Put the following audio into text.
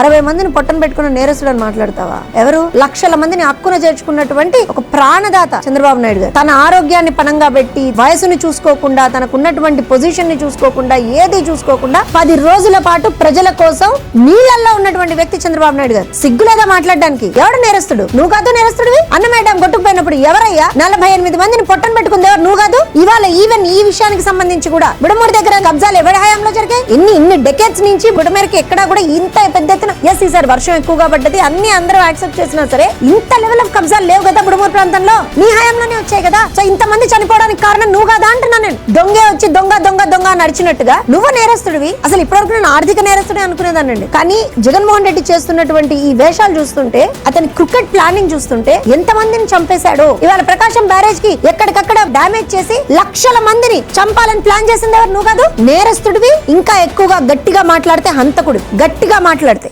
అరవై మందిని పొట్టం పెట్టుకున్న నేరస్తుడు అని మాట్లాడతావా? ఎవరు? లక్షల మందిని హక్కున చేర్చుకున్నటువంటి ఒక ప్రాణదాత చంద్రబాబు నాయుడు గారు. తన ఆరోగ్యాన్ని పణంగా పెట్టి వయసుని చూసుకోకుండా తనకున్నటువంటి పొజిషన్ని చూసుకోకుండా ఏది చూసుకోకుండా పది రోజుల పాటు ప్రజల కోసం నీళ్ళల్లో ఉన్నటువంటి వ్యక్తి చంద్రబాబు నాయుడు గారు. సిగ్గులేదా మాట్లాడడానికి? ఎవడు నేరస్తుడు? నువ్వు కాదు నేరస్తుడివి? అన్న మేడం కొట్టుకుపోయినప్పుడు ఎవరయ్యా? నలభై ఎనిమిది మందిని పొట్టం పెట్టుకుంది ఎవరు? నువ్వు ఇవాళ ఈవెన్ ఈ విషయానికి సంబంధించి కూడా బుడమూడి దగ్గర కబ్జాలు ఎవరి హయాంలో జరిగాయి? ఇన్ని ఇన్ని డెకెట్స్ నుంచి బుడమేరకి ఎక్కడా కూడా ఇంత పెద్ద ఎత్తున ఎస్ ఈసారి వర్షం ఎక్కువగా పడ్డది అన్ని అందరూ యాక్సెప్ట్ చేసినా సరే ఇంత లెవెల్ ఆఫ్ కబ్జాలు లేవు కదా బుడమూరు ప్రాంతంలో. నీ హయాంలోనే వచ్చాయి కదా. సో ఇంత మంది చనిపోవడానికి కారణం నువ్వు కదా అంటున్నా నేను. దొంగే వచ్చి దొంగ దొంగ దొంగ నడిచినట్టుగా నువ్వు నేరస్తుడివి. అసలు ఇప్పటివరకు నేను ఆర్థిక నేరస్తుడే అనుకునేదానండి కానీ జగన్మోహన్ రెడ్డి చేస్తున్నటువంటి ఈ వేషాలు చూస్తుంటే అతని క్రికెట్ ప్లానింగ్ చూస్తుంటే ఎంత మందిని చంపేశాడు? ఇవాళ ప్రకాశం బ్యారేజ్కి ఎక్కడికక్కడ డామేజ్ చేసి లక్షల మందిని చంపాలని ప్లాన్ చేసింది ఎవరు? నువ్వు కాదు? నేరస్తుడివి. ఇంకా ఎక్కువగా గట్టిగా మాట్లాడితే హంతకుడు గట్టిగా మాట్లాడితే.